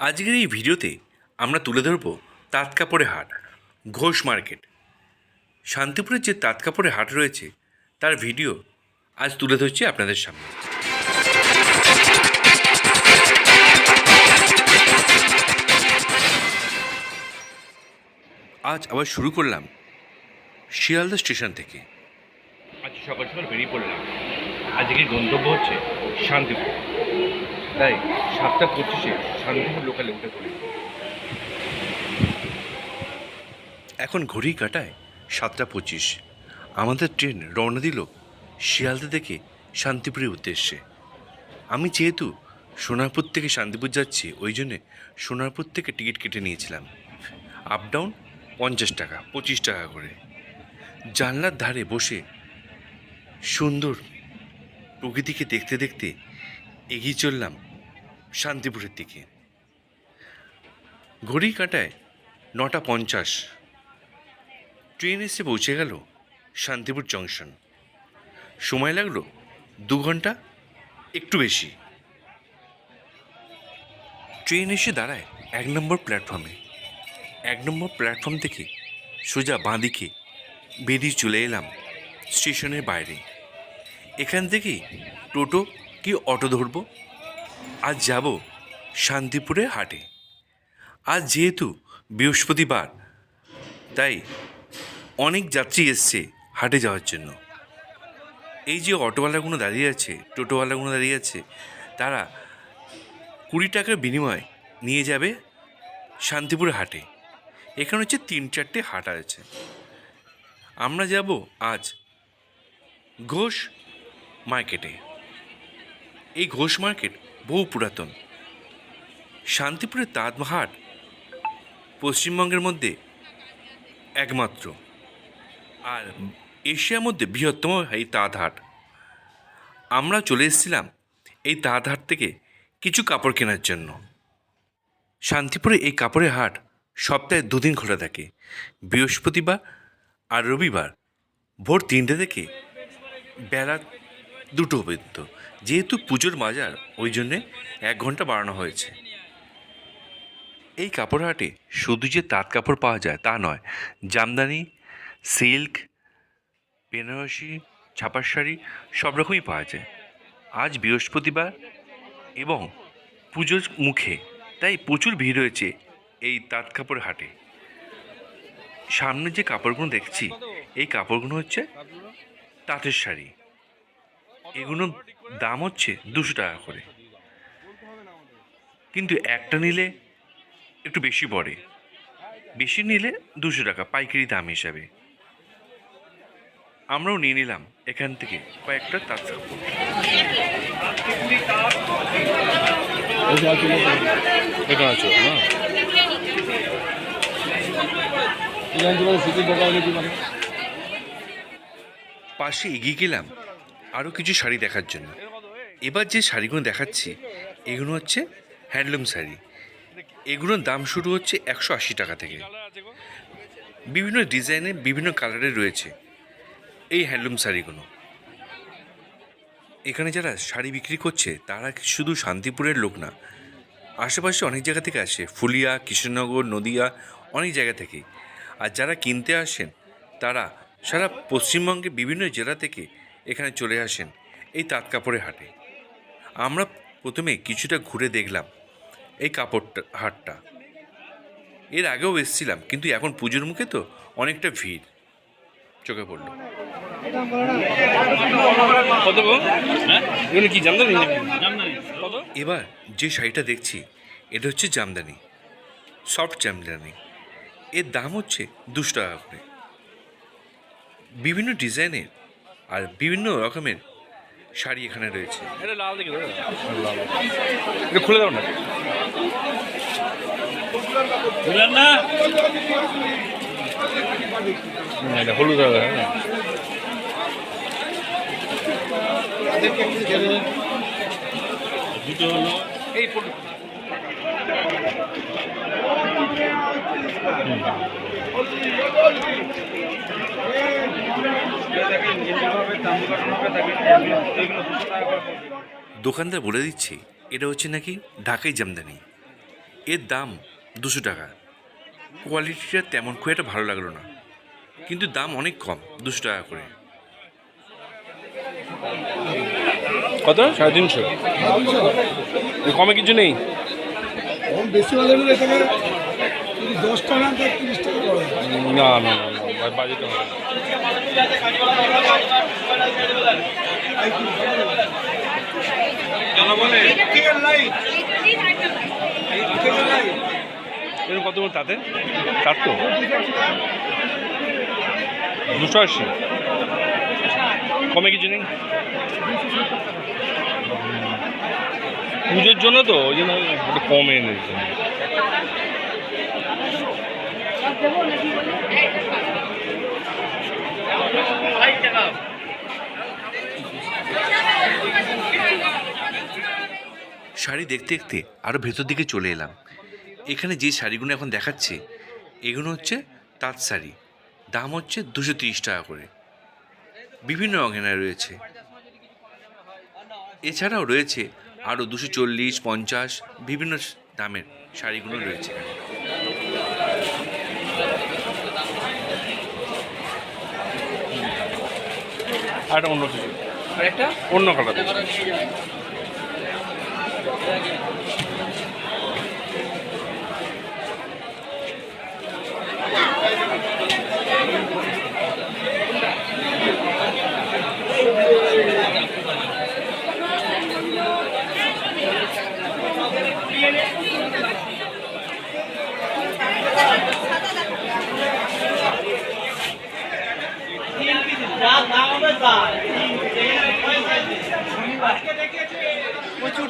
আজকের এই ভিডিওতে আমরা তুলে ধরব তাঁত কাপড়ের হাট, ঘোষ মার্কেট। শান্তিপুরের যে তাঁত কাপড়ের হাট রয়েছে, তার ভিডিও আজ তুলে ধরছি আপনাদের সামনে। আজ আবার শুরু করলাম শিয়ালদা স্টেশন থেকে। আজ সকাল সকাল বেরিয়ে পড়লাম। আজকের গন্তব্য হচ্ছে শান্তিপুর। তাই সাতটা পঁচিশে শান্তিপুর লোকালে উঠে পড়ি। এখন ঘড়ি কাটায় সাতটা পঁচিশ। আমাদের ট্রেন রওনা দিল শিয়ালদা থেকে শান্তিপুরের উদ্দেশ্যে। আমি যেহেতু সোনারপুর থেকে শান্তিপুর যাচ্ছি, ওই জন্যে সোনারপুর থেকে টিকিট কেটে নিয়েছিলাম। আপ ডাউন পঞ্চাশ টাকা, পঁচিশ টাকা করে। জানলার ধারে বসে সুন্দর প্রকৃতিকে দেখতে দেখতে এগিয়ে চললাম শান্তিপুরের দিকে। ঘড়ি কাটায় নটা পঞ্চাশ। ট্রেন এসে পৌঁছে গেল শান্তিপুর জংশন। সময় লাগল দু ঘণ্টা, একটু বেশি। ট্রেন এসে দাঁড়ায় এক নম্বর প্ল্যাটফর্মে। এক নম্বর প্ল্যাটফর্ম থেকে সোজা বাঁদিকে বেরিয়ে চলে এলাম স্টেশনের বাইরে। এখান থেকেই টোটো কি অটো ধরবো? আজ যাব শান্তিপুরে হাটে। আজ যেহেতু বৃহস্পতিবার, তাই অনেক যাত্রী এসছে হাটে যাওয়ার জন্য। এই যে অটোওয়ালাগুলো দাঁড়িয়ে আছে, টোটোওয়ালাগুলো দাঁড়িয়ে আছে, তারা কুড়ি টাকার বিনিময়ে নিয়ে যাবে শান্তিপুর হাটে। এখানে হচ্ছে তিন চারটে হাট আছে। আমরা যাব আজ ঘোষ মার্কেটে। এই ঘোষ মার্কেট বহু পুরাতন। শান্তিপুরের তাঁতহাট পশ্চিমবঙ্গের মধ্যে একমাত্র। আর এশিয়ার মধ্যে বৃহত্তম এই তাঁতহাট আমরা চলে এসেছিলাম এই তাঁতহাট থেকে কিছু কাপড় কেনার জন্য। শান্তিপুরে এই কাপড়ের হাট সপ্তাহে দুদিন খোলা থাকে। বৃহস্পতিবার আর রবিবার ভোর তিনটে থেকে বেলা দুটো পর্যন্ত। যেহেতু পুজোর বাজার ওই জন্যে এক ঘণ্টা বাড়ানো হয়েছে। এই কাপড় হাটে শুধু যে তাঁত কাপড় পাওয়া যায় তা নয়, জামদানি, সিল্ক, বেনারসি, ছাপার শাড়ি সব রকমই পাওয়া যায়। আজ বৃহস্পতিবার এবং পুজোর মুখে, তাই প্রচুর ভিড় রয়েছে এই তাঁত কাপড় হাটে। সামনে যে কাপড়গুলো দেখছি, এই কাপড়গুলো হচ্ছে তাঁতের শাড়ি। এগুলোর দাম হচ্ছে দুশো টাকা করে। কিন্তু একটা নিলে একটু বেশি পড়ে। বেশি নিলে দুশো টাকা পাইকারি দাম হিসাবে। আমরাও নিয়ে নিলাম এখান থেকে কয়েকটা তাঁত হলে কি মানে? পাশে এগিয়ে গেলাম। আরও কিছু শাড়ি দেখার জন্য। এবার যে শাড়িগুলো দেখাচ্ছি, এগুলো হচ্ছে হ্যান্ডলুম শাড়ি। এগুলোর দাম শুরু হচ্ছে একশো আশি টাকা থেকে। বিভিন্ন ডিজাইনে বিভিন্ন কালারের রয়েছে এই হ্যান্ডলুম শাড়িগুলো। এখানে যারা শাড়ি বিক্রি করছে, তারা শুধু শান্তিপুরের লোক না, আশেপাশে অনেক জায়গা থেকে আসে। ফুলিয়া, কৃষ্ণনগর, নদিয়া, অনেক জায়গা থেকে। আর যারা কিনতে আসেন, তারা সারা পশ্চিমবঙ্গে বিভিন্ন জেলা থেকে এখানে চলে আসেন। এই তাঁত কাপড়ের হাটে। আমরা প্রথমে কিছুটা ঘুরে দেখলাম এই কাপড়টা হাটটা। এর আগেও এসেছিলাম কিন্তু এখন পুজোর মুখে তো অনেকটা ভিড়। চোখে পড়ল। কি এবার যে শাড়িটা দেখছি এটা হচ্ছে জামদানি। সফট জামদানি। এর দাম হচ্ছে দুশো টাকা করে। বিভিন্ন ডিজাইনের আর বিভিন্ন রকমের শাড়ি এখানে রয়েছে। এটা লাল দেখে দাও লাল খুলে দাও না। খুলেন না? না, এটা হলুদ হ্যাঁ। এই দোকানদার বলে দিচ্ছে এটা হচ্ছে নাকি ঢাকাই জামদানি। এর দাম দুশো টাকা। কোয়ালিটিটা তেমন খুব একটা ভালো লাগল না কিন্তু দাম অনেক কম দুশো টাকা করে। কত? সাড়ে তিনশো। কমে কিছু নেই? বেশি হলে এখানে দশ টাকা তিরিশ টাকা পড়ে না না না না বাজেট হবে কত করে তাতে? চারশো? দুশো আশি। কমে কিছু নেই? পুজোর জন্য তো ওই জন্য একটু কমে এনেছে। শাড়ি দেখতে দেখতে আরও ভেতর দিকে চলে এলাম। এখানে যে শাড়িগুলো এখন দেখাচ্ছে, এগুলো হচ্ছে তাঁত শাড়ি। দাম হচ্ছে দুশো তিরিশ টাকা করে। বিভিন্ন রঙের রয়েছে। এছাড়াও রয়েছে আরও দুশো চল্লিশ, পঞ্চাশ, বিভিন্ন দামের শাড়িগুলো রয়েছে এখানে। আর একটা অন্য কিছু। আরেকটা অন্য কালার প্রচুর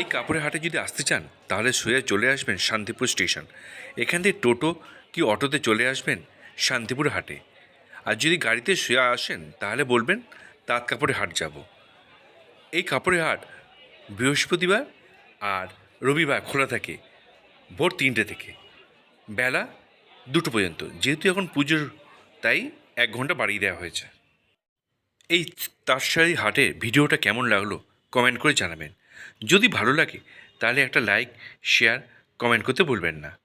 এই কাপড়ের হাটে যদি আসতে চান, তাহলে সোজা চলে আসবেন শান্তিপুর স্টেশন। এখান থেকে টোটো কি অটোতে চলে আসবেন শান্তিপুর হাটে। আর যদি গাড়িতে সোজা আসেন, তাহলে বলবেন, তাঁত কাপড়ের হাট যাব। এই কাপড়ের হাট বৃহস্পতিবার আর রবিবার খোলা থাকে। ভোর তিনটে থেকে। বেলা দুটো পর্যন্ত। যেহেতু এখন পুজোর, তাই এক ঘণ্টা বাড়িয়ে দেওয়া হয়েছে। এই তাঁতশাড়ি হাটের ভিডিওটা কেমন লাগল কমেন্ট করে জানাবেন। যদি ভালো লাগে, তাহলে একটা লাইক, শেয়ার, কমেন্ট করতে ভুলবেন না।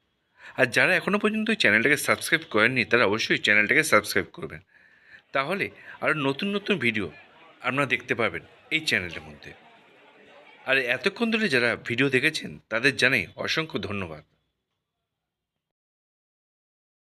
আর যারা এখনও পর্যন্ত এই চ্যানেলটাকে সাবস্ক্রাইব করেননি, তারা অবশ্যই চ্যানেলটাকে সাবস্ক্রাইব করবেন। তাহলে আরও নতুন নতুন ভিডিও আপনারা দেখতে পাবেন এই চ্যানেলের মধ্যে। আর এতক্ষণ ধরে যারা ভিডিও দেখেছেন তাদের জানাই অসংখ্য ধন্যবাদ।